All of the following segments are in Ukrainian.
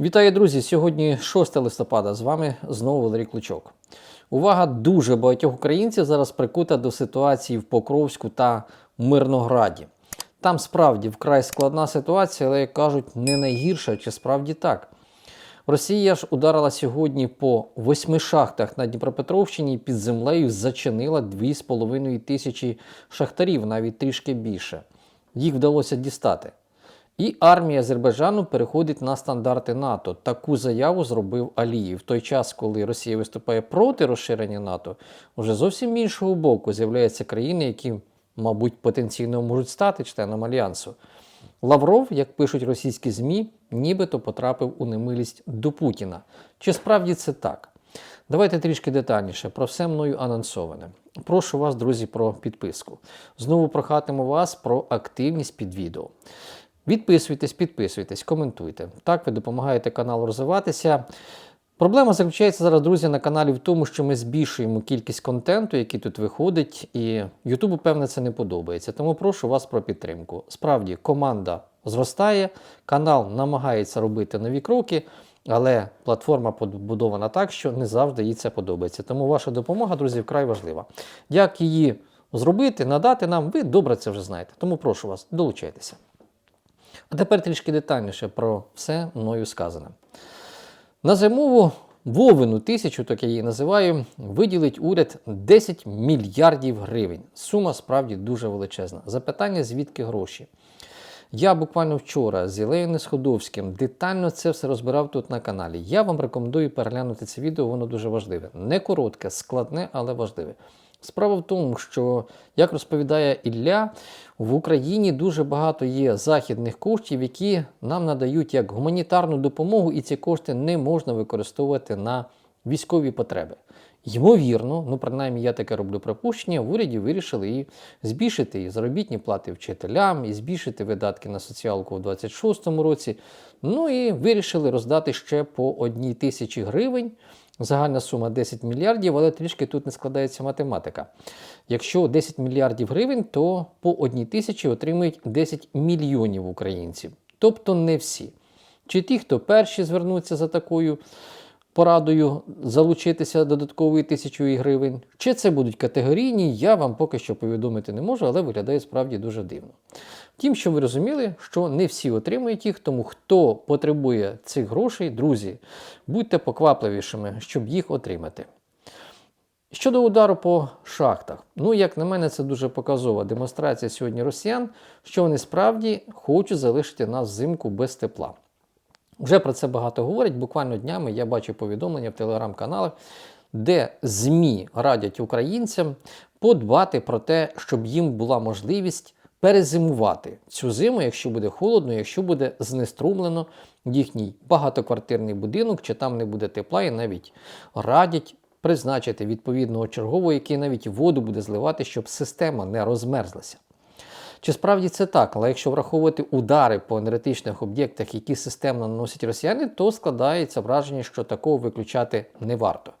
Вітаю, друзі! Сьогодні 6 листопада. З вами знову Валерій Кличок. Увага дуже багатьох українців зараз прикута до ситуації в Покровську та Мирнограді. Там справді вкрай складна ситуація, але як кажуть, не найгірша, чи справді так. Росія ж ударила сьогодні по восьми шахтах на Дніпропетровщині і під землею зачинила 2,5 тисячі шахтарів, навіть трішки більше. Їх вдалося дістати. І армія Азербайджану переходить на стандарти НАТО. Таку заяву зробив Аліїв. В той час, коли Росія виступає проти розширення НАТО, уже зовсім іншого боку з'являються країни, які, мабуть, потенційно можуть стати членом альянсу. Лавров, як пишуть російські ЗМІ, нібито потрапив у немилість до Путіна. Чи справді це так? Давайте трішки детальніше про все мною анонсоване. Прошу вас, друзі, про підписку. Знову прохатиму вас про активність під відео. Відписуйтесь, підписуйтесь, коментуйте. Так ви допомагаєте каналу розвиватися. Проблема заключається зараз, друзі, на каналі в тому, що ми збільшуємо кількість контенту, який тут виходить, і Ютубу, певне, це не подобається. Тому прошу вас про підтримку. Справді, команда зростає, канал намагається робити нові кроки, але платформа побудована так, що не завжди їй це подобається. Тому ваша допомога, друзі, вкрай важлива. Як її зробити, надати нам, ви добре це вже знаєте. Тому прошу вас, долучайтеся. А тепер трішки детальніше про все мною сказане. На зимову Вовину тисячу, так я її називаю, виділить уряд 10 мільярдів гривень. Сума справді дуже величезна. Запитання, звідки гроші? Я буквально вчора з Єлею Несходовським детально це все розбирав тут на каналі. Я вам рекомендую переглянути це відео, воно дуже важливе. Не коротке, складне, але важливе. Справа в тому, що, як розповідає Ілля, в Україні дуже багато є західних коштів, які нам надають як гуманітарну допомогу, і ці кошти не можна використовувати на військові потреби. Ймовірно, ну принаймні я таке роблю припущення, в уряді вирішили і збільшити і заробітні плати вчителям, і збільшити видатки на соціалку у 2026 році. Ну і вирішили роздати ще по одній тисячі гривень. Загальна сума 10 мільярдів, але трішки тут не складається математика. Якщо 10 мільярдів гривень, то по одній тисячі отримують 10 мільйонів українців. Тобто не всі. Чи ті, хто перші звернуться за такою порадою залучитися додатковою тисячою гривень, чи це будуть категорійні, я вам поки що повідомити не можу, але виглядає справді дуже дивно. Втім, що ви розуміли, що не всі отримують їх, тому хто потребує цих грошей, друзі, будьте поквапливішими, щоб їх отримати. Щодо удару по шахтах, ну, як на мене, це дуже показова демонстрація сьогодні росіян, що вони справді хочуть залишити нас взимку без тепла. Вже про це багато говорять. Буквально днями я бачу повідомлення в телеграм-каналах, де ЗМІ радять українцям подбати про те, щоб їм була можливість перезимувати цю зиму, якщо буде холодно, якщо буде знеструмлено їхній багатоквартирний будинок, чи там не буде тепла, і навіть радять призначити відповідного чергового, який навіть воду буде зливати, щоб система не розмерзлася. Чи справді це так? Але якщо враховувати удари по енергетичних об'єктах, які системно наносять росіяни, то складається враження, що такого виключати не варто.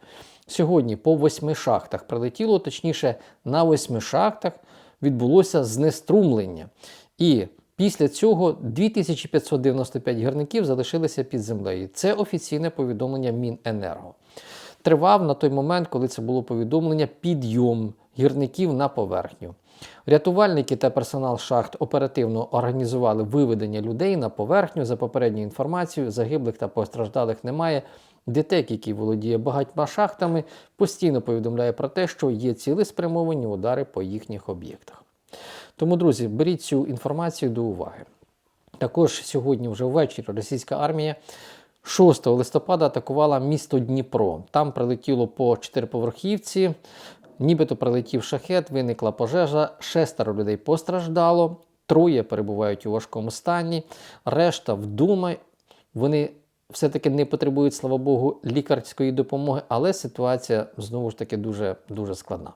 Сьогодні по восьми шахтах прилетіло, точніше, на восьми шахтах відбулося знеструмлення. І після цього 2595 гірників залишилися під землею. Це офіційне повідомлення Міненерго. Тривав на той момент, коли це було повідомлення, підйом гірників на поверхню. Рятувальники та персонал шахт оперативно організували виведення людей на поверхню. За попередньою інформацією, загиблих та постраждалих немає. ДТЕК, який володіє багатьма шахтами, постійно повідомляє про те, що є цілеспрямовані удари по їхніх об'єктах. Тому, друзі, беріть цю інформацію до уваги. Також сьогодні, вже ввечері, російська армія 6 листопада атакувала місто Дніпро. Там прилетіло по чотириповерхівці, нібито прилетів шахет, виникла пожежа, шестеро людей постраждало, троє перебувають у важкому стані, решта вдома. Вони все-таки не потребують, слава Богу, лікарської допомоги, але ситуація знову ж таки дуже, дуже складна.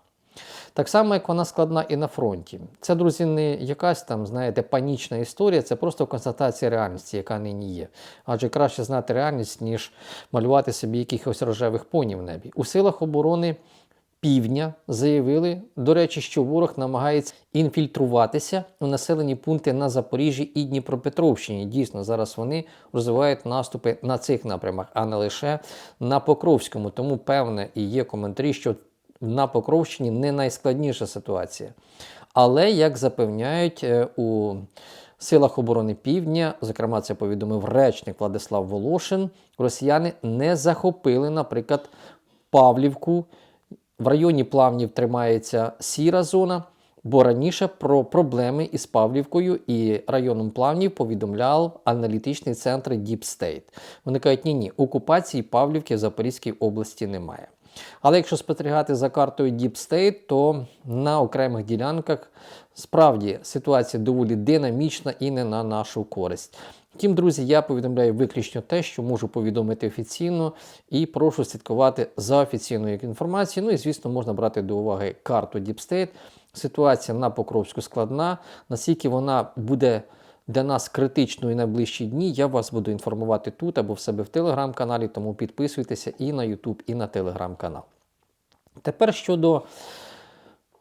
Так само, як вона складна і на фронті. Це, друзі, не якась там, знаєте, панічна історія, це просто констатація реальності, яка нині є. Адже краще знати реальність, ніж малювати собі якихось рожевих понів в небі. У силах оборони півдня заявили, до речі, що ворог намагається інфільтруватися у населені пункти на Запоріжжі і Дніпропетровщині. Дійсно, зараз вони розвивають наступи на цих напрямах, а не лише на Покровському. Тому певне і є коментарі, що на Покровщині не найскладніша ситуація. Але як запевняють е, у силах оборони Півдня, зокрема, це повідомив речник Владислав Волошин, росіяни не захопили, наприклад, Павлівку. В районі плавнів тримається сіра зона, бо раніше про проблеми із Павлівкою і районом плавнів повідомляв аналітичний центр State. Вони кажуть, ні, ні, окупації Павлівки в Запорізькій області немає. Але якщо спостерігати за картою Deep State, то на окремих ділянках справді ситуація доволі динамічна і не на нашу користь. Втім, друзі, я повідомляю виключно те, що можу повідомити офіційно, і прошу слідкувати за офіційною інформацією. Ну і, звісно, можна брати до уваги карту Deep State. Ситуація на Покровську складна. Наскільки вона буде для нас критично і найближчі дні, я вас буду інформувати тут або в себе в телеграм-каналі, тому підписуйтеся і на YouTube, і на телеграм-канал. Тепер щодо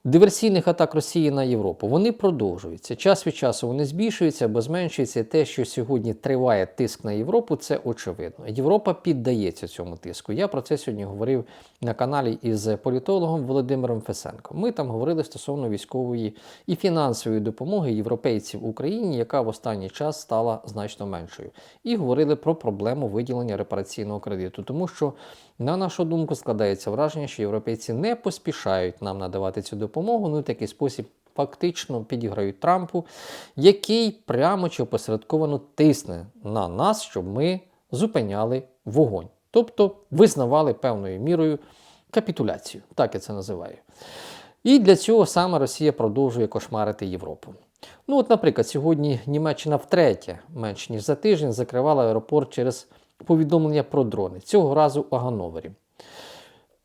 диверсійних атак Росії на Європу. Вони продовжуються. Час від часу вони збільшуються або зменшуються. Те, що сьогодні триває тиск на Європу, це очевидно. Європа піддається цьому тиску. Я про це сьогодні говорив на каналі із політологом Володимиром Фесенком. Ми там говорили стосовно військової і фінансової допомоги європейців Україні, яка в останній час стала значно меншою. І говорили про проблему виділення репараційного кредиту, тому що. На нашу думку, складається враження, що європейці не поспішають нам надавати цю допомогу. Ну, в такий спосіб фактично підіграють Трампу, який прямо чи опосередковано тисне на нас, щоб ми зупиняли вогонь. Тобто визнавали певною мірою капітуляцію, так я це називаю. І для цього саме Росія продовжує кошмарити Європу. Ну, от, наприклад, сьогодні Німеччина втретє, менш ніж за тиждень, закривала аеропорт через повідомлення про дрони. Цього разу у Гановері.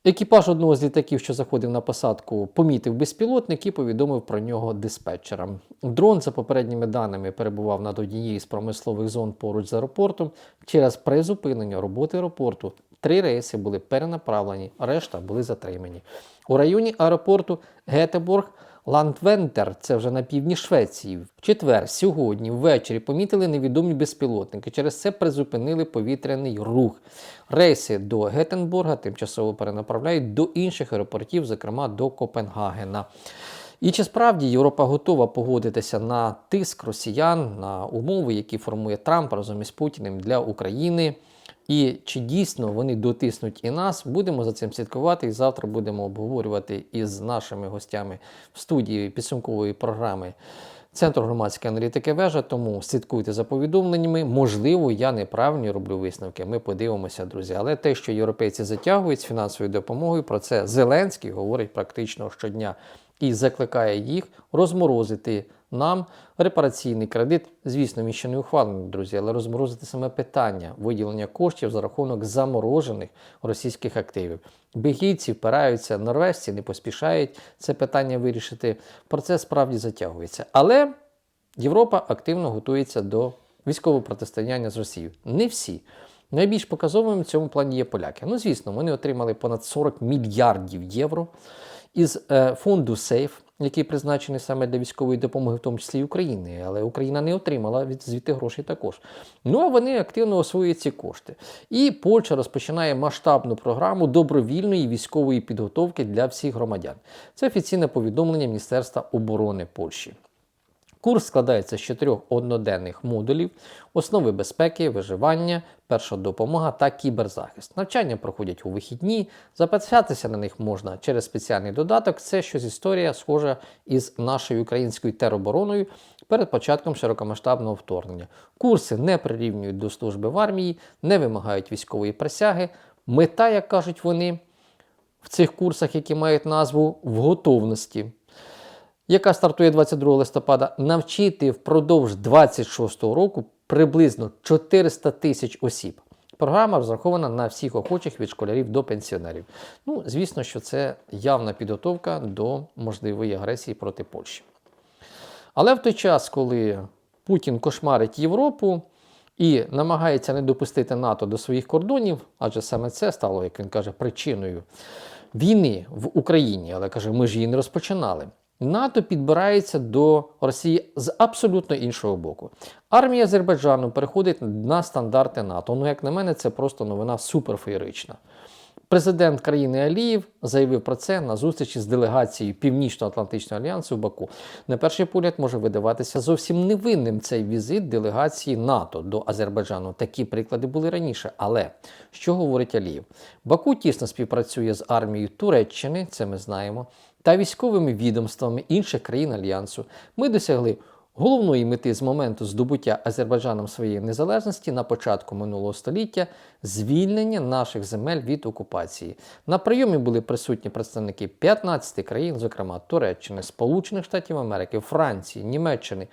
Екіпаж одного з літаків, що заходив на посадку, помітив безпілотник і повідомив про нього диспетчерам. Дрон, за попередніми даними, перебував над однією з промислових зон поруч з аеропортом. Через призупинення роботи аеропорту три рейси були перенаправлені, решта були затримані. У районі аеропорту Гетеборг Ландвентер, це вже на півдні Швеції. В четвер, сьогодні, ввечері помітили невідомі безпілотники. Через це призупинили повітряний рух. Рейси до Гетенбурга тимчасово перенаправляють до інших аеропортів, зокрема до Копенгагена. І чи справді Європа готова погодитися на тиск росіян, на умови, які формує Трамп разом із Путіним для України? І чи дійсно вони дотиснуть і нас, будемо за цим слідкувати. І завтра будемо обговорювати із нашими гостями в студії підсумкової програми Центру громадської аналітики вежа. Тому слідкуйте за повідомленнями. Можливо, я неправильні роблю висновки. Ми подивимося, друзі. Але те, що європейці затягують з фінансовою допомогою, про це Зеленський говорить практично щодня і закликає їх розморозити нам репараційний кредит. Звісно, він ще не ухвалений, друзі, але розморозити саме питання виділення коштів за рахунок заморожених російських активів. Бельгійці впираються, норвежці не поспішають це питання вирішити. Процес справді затягується. Але Європа активно готується до військового протистояння з Росією. Не всі. Найбільш показовим в цьому плані є поляки. Ну, звісно, вони отримали понад 40 мільярдів євро із е, фонду Сейф, який призначений саме для військової допомоги, в тому числі і України, але Україна не отримала від звідти грошей також. Ну а вони активно освоюють ці кошти. І Польща розпочинає масштабну програму добровільної військової підготовки для всіх громадян. Це офіційне повідомлення Міністерства оборони Польщі. Курс складається з чотирьох одноденних модулів: основи безпеки, виживання, перша допомога та кіберзахист. Навчання проходять у вихідні, записатися на них можна через спеціальний додаток. Це щось історія схожа із нашою українською теробороною перед початком широкомасштабного вторгнення. Курси не прирівнюють до служби в армії, не вимагають військової присяги. Мета, як кажуть вони, в цих курсах, які мають назву в готовності яка стартує 22 листопада, навчити впродовж 26 року приблизно 400 тисяч осіб. Програма розрахована на всіх охочих від школярів до пенсіонерів. Ну, звісно, що це явна підготовка до можливої агресії проти Польщі. Але в той час, коли Путін кошмарить Європу і намагається не допустити НАТО до своїх кордонів, адже саме це стало, як він каже, причиною війни в Україні, але каже, ми ж її не розпочинали. НАТО підбирається до Росії з абсолютно іншого боку. Армія Азербайджану переходить на стандарти НАТО. Ну, як на мене, це просто новина суперфеєрична. Президент країни Аліїв заявив про це на зустрічі з делегацією Північно-Атлантичного альянсу в Баку. На перший погляд може видаватися зовсім невинним цей візит делегації НАТО до Азербайджану. Такі приклади були раніше. Але що говорить Аліїв? Баку тісно співпрацює з армією Туреччини, це ми знаємо, та військовими відомствами інших країн альянсу. Ми досягли головної мети з моменту здобуття Азербайджаном своєї незалежності на початку минулого століття звільнення наших земель від окупації. На прийомі були присутні представники 15 країн, зокрема Туреччини, Сполучених Штатів Америки, Франції, Німеччини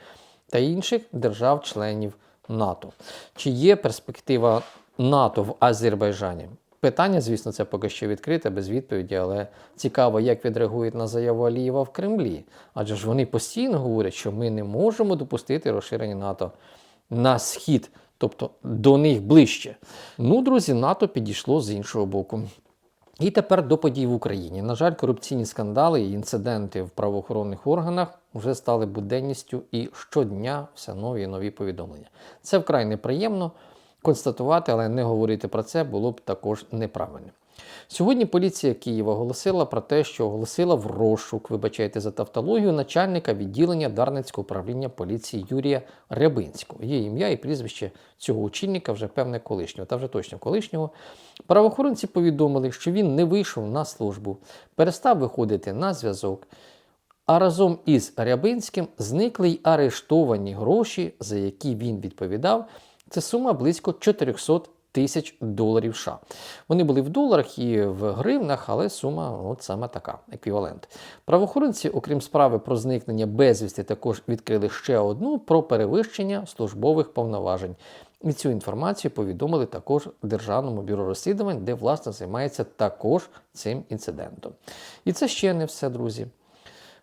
та інших держав-членів НАТО. Чи є перспектива НАТО в Азербайджані? Питання, звісно, це поки що відкрите, без відповіді, але цікаво, як відреагують на заяву Алієва в Кремлі. Адже ж вони постійно говорять, що ми не можемо допустити розширення НАТО на схід, тобто до них ближче. Ну, друзі, НАТО підійшло з іншого боку. І тепер до подій в Україні. На жаль, корупційні скандали і інциденти в правоохоронних органах вже стали буденністю і щодня все нові і нові повідомлення. Це вкрай неприємно констатувати, але не говорити про це було б також неправильно. Сьогодні поліція Києва оголосила про те, що оголосила в розшук, вибачайте за тавтологію, начальника відділення Дарницького управління поліції Юрія Рябинського. Є ім'я і прізвище цього очільника, вже певне колишнього, та вже точно колишнього. Правоохоронці повідомили, що він не вийшов на службу, перестав виходити на зв'язок. А разом із Рябинським зникли й арештовані гроші, за які він відповідав. Це сума близько 400 тисяч доларів США. Вони були в доларах і в гривнах, але сума от саме така, еквівалент. Правоохоронці, окрім справи про зникнення безвісти, також відкрили ще одну про перевищення службових повноважень. І цю інформацію повідомили також Державному бюро розслідувань, де власне займається також цим інцидентом. І це ще не все, друзі.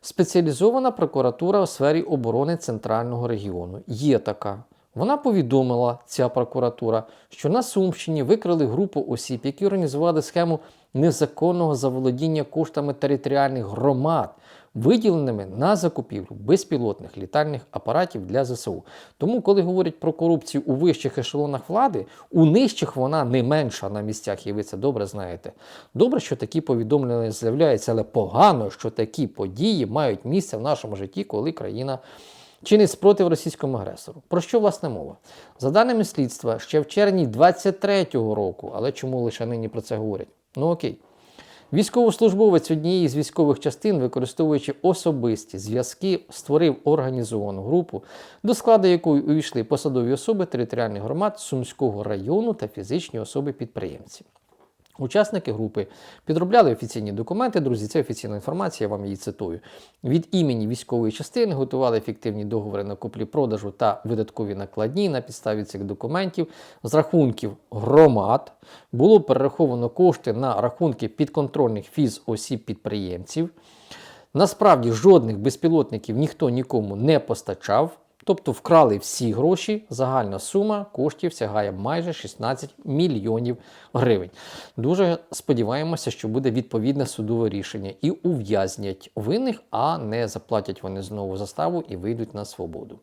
Спеціалізована прокуратура у сфері оборони центрального регіону є така. Вона повідомила, ця прокуратура, що на Сумщині викрили групу осіб, які організували схему незаконного заволодіння коштами територіальних громад, виділеними на закупівлю безпілотних літальних апаратів для ЗСУ. Тому, коли говорять про корупцію у вищих ешелонах влади, у нижчих вона не менша на місцях, і ви це добре знаєте. Добре, що такі повідомлення з'являються, але погано, що такі події мають місце в нашому житті, коли країна чинить спротив російському агресору. Про що власне мова? За даними слідства, ще в червні 23-го року, але чому лише нині про це говорять? Ну окей. Військовослужбовець однієї з військових частин, використовуючи особисті зв'язки, створив організовану групу, до складу якої увійшли посадові особи територіальних громад Сумського району та фізичні особи-підприємці. Учасники групи підробляли офіційні документи, друзі, це офіційна інформація, я вам її цитую. Від імені військової частини готували ефективні договори на куплі-продажу та видаткові накладні на підставі цих документів з рахунків громад було перераховано кошти на рахунки підконтрольних фіз осіб підприємців. Насправді жодних безпілотників ніхто нікому не постачав. Тобто вкрали всі гроші, загальна сума коштів сягає майже 16 мільйонів гривень. Дуже сподіваємося, що буде відповідне судове рішення і ув'язнять винних, а не заплатять вони знову заставу і вийдуть на свободу.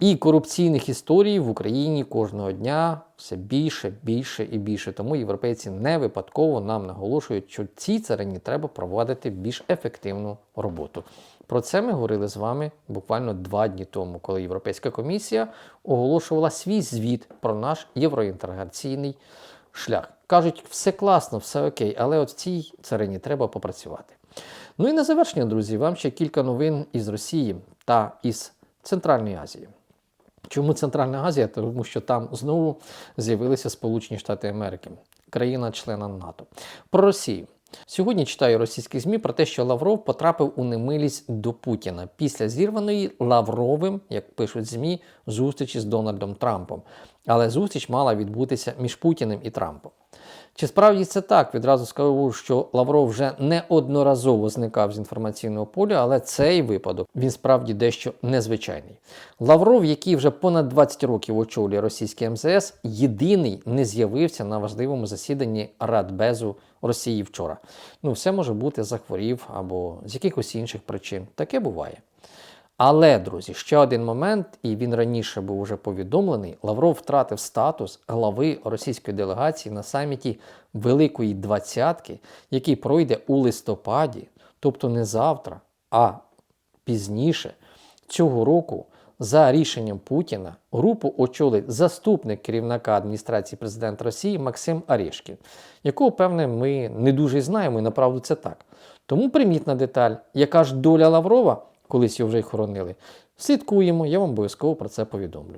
І корупційних історій в Україні кожного дня все більше, більше і більше. Тому європейці не випадково нам наголошують, що цій царині треба проводити більш ефективну роботу. Про це ми говорили з вами буквально два дні тому, коли Європейська комісія оголошувала свій звіт про наш євроінтеграційний шлях. Кажуть, все класно, все окей, але от в цій царині треба попрацювати. Ну і на завершення, друзі, вам ще кілька новин із Росії та із Центральної Азії. Чому Центральна Азія? Тому що там знову з'явилися Сполучені Штати Америки, країна-члена НАТО. Про Росію. Сьогодні читаю російські ЗМІ про те, що Лавров потрапив у немилість до Путіна після зірваної Лавровим, як пишуть ЗМІ, зустрічі з Дональдом Трампом. Але зустріч мала відбутися між Путіним і Трампом. Чи справді це так? Відразу скажу, що Лавров вже неодноразово зникав з інформаційного поля, але цей випадок він справді дещо незвичайний. Лавров, який вже понад 20 років очолює російське МЗС, єдиний не з'явився на важливому засіданні Радбезу Росії вчора. Ну, все може бути захворів або з якихось інших причин. Таке буває. Але, друзі, ще один момент, і він раніше був уже повідомлений: Лавров втратив статус глави російської делегації на саміті Великої Двадцятки, який пройде у листопаді, тобто не завтра, а пізніше цього року. За рішенням Путіна групу очолить заступник керівника адміністрації президента Росії Максим Арєшкін, якого, певне, ми не дуже знаємо, і направду це так. Тому примітна деталь, яка ж доля Лаврова, колись його вже й хоронили. Слідкуємо, я вам обов'язково про це повідомлю.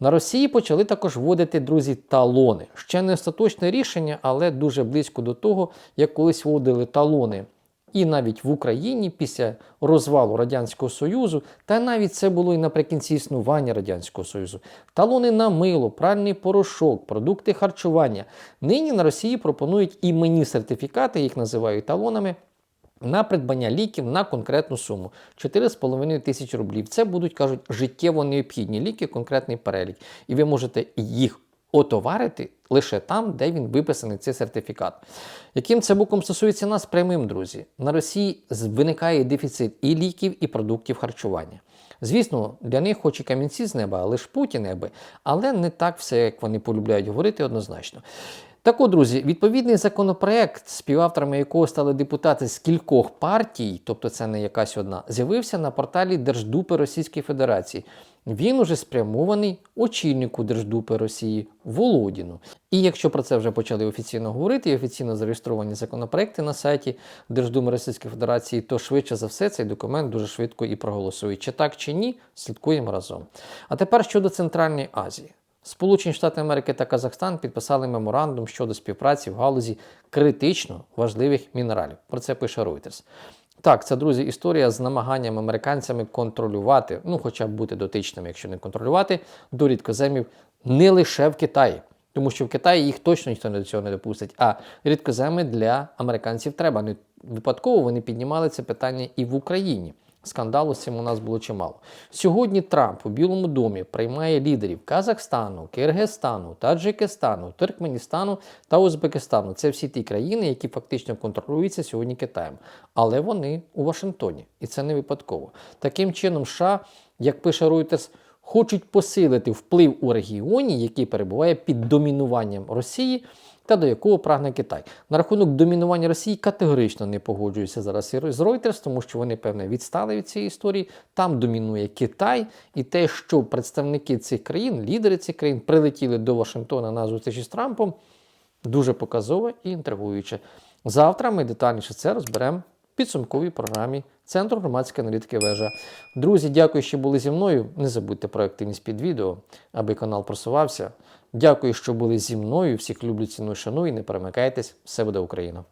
На Росії почали також вводити, друзі, талони. Ще не остаточне рішення, але дуже близько до того, як колись вводили талони. І навіть в Україні після розвалу Радянського Союзу, та навіть це було і наприкінці існування Радянського Союзу. Талони на мило, пральний порошок, продукти харчування. Нині на Росії пропонують іменні сертифікати, їх називають талонами. На придбання ліків на конкретну суму 4,5 тисяч рублів. Це будуть, кажуть, життєво необхідні ліки, конкретний перелік. І ви можете їх отоварити лише там, де він виписаний цей сертифікат. Яким це боком стосується нас прямим, друзі? На Росії виникає дефіцит і ліків, і продуктів харчування. Звісно, для них хоч і камінці з неба, ж путі неби, але не так все, як вони полюбляють говорити, однозначно. Так от, друзі, відповідний законопроект, співавторами якого стали депутати з кількох партій, тобто це не якась одна, з'явився на порталі Держдупи Російської Федерації. Він уже спрямований очільнику Держдупи Росії Володіну. І якщо про це вже почали офіційно говорити і офіційно зареєстровані законопроекти на сайті Держдуми Російської Федерації, то швидше за все цей документ дуже швидко і проголосують. Чи так, чи ні, слідкуємо разом. А тепер щодо Центральної Азії. Сполучені Штати Америки та Казахстан підписали меморандум щодо співпраці в галузі критично важливих мінералів. Про це пише Reuters. Так, це, друзі, історія з намаганням американцями контролювати, ну хоча б бути дотичними, якщо не контролювати, до рідкоземів не лише в Китаї. Тому що в Китаї їх точно ніхто до цього не допустить. А рідкоземи для американців треба. Не випадково вони піднімали це питання і в Україні. Скандалу з цим у нас було чимало. Сьогодні Трамп у Білому домі приймає лідерів Казахстану, Киргизстану, Таджикистану, Туркменістану та Узбекистану. Це всі ті країни, які фактично контролюються сьогодні Китаєм. Але вони у Вашингтоні, і це не випадково. Таким чином, США, як пише Reuters, хочуть посилити вплив у регіоні, який перебуває під домінуванням Росії та до якого прагне Китай. На рахунок домінування Росії категорично не погоджуюся зараз з Reuters, тому що вони, певне, відстали від цієї історії. Там домінує Китай, і те, що представники цих країн, лідери цих країн, прилетіли до Вашингтона на зустрічі з Трампом, дуже показове і інтригуюче. Завтра ми детальніше це розберемо в підсумковій програмі Центру громадської аналітики вежа. Друзі, дякую, що були зі мною. Не забудьте про активність під відео, аби канал просувався. Дякую, що були зі мною. Всіх люблю, ціную, шаную. Не перемикайтесь, все буде Україна!